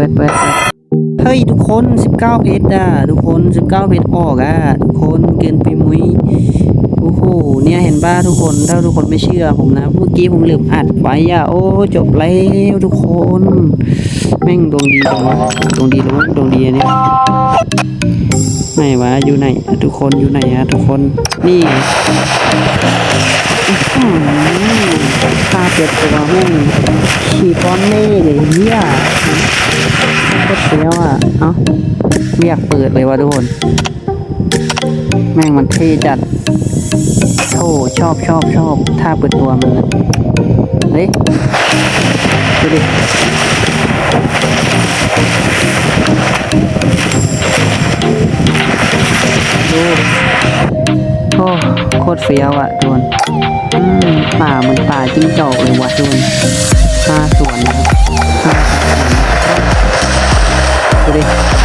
ปิดเปิดเฮ้ยทุกคน 19 เพชรอะ ทุกคน 19 เพชรออกอะ ทุกคนเกินไปมุ้ยโอ้โหเนี่ยเห็นป่ะทุกคนถ้าทุกคนไม่เชื่อผมนะ เมื่อกี้ผมลืมอัดไว้อะโอ้จบแล้วทุกคน แม่งดวงดีจังวะดวงดีหรือว่าดวงดีอันนี้ไหนวะอยู่ไหนทุกคนอยู่ไหนอะทุกคนนี่ เปิดตัวแม่งขี่ป้อนเน่เลยเฮียโคตรเฟี้ยวอะ เอ้าไม่อยากเปิดเลยวะทุกคน แม่งมันเท่จัดโอ้ชอบชอบชอบท่าเปิดตัวมันเฮ้ยดูดิดูโอ้ ตรเฟี้ยวอะทุนป่ามันป่าจิ้งจอกเลยวะทุนห้าสวนนะห้าสวนดูดิ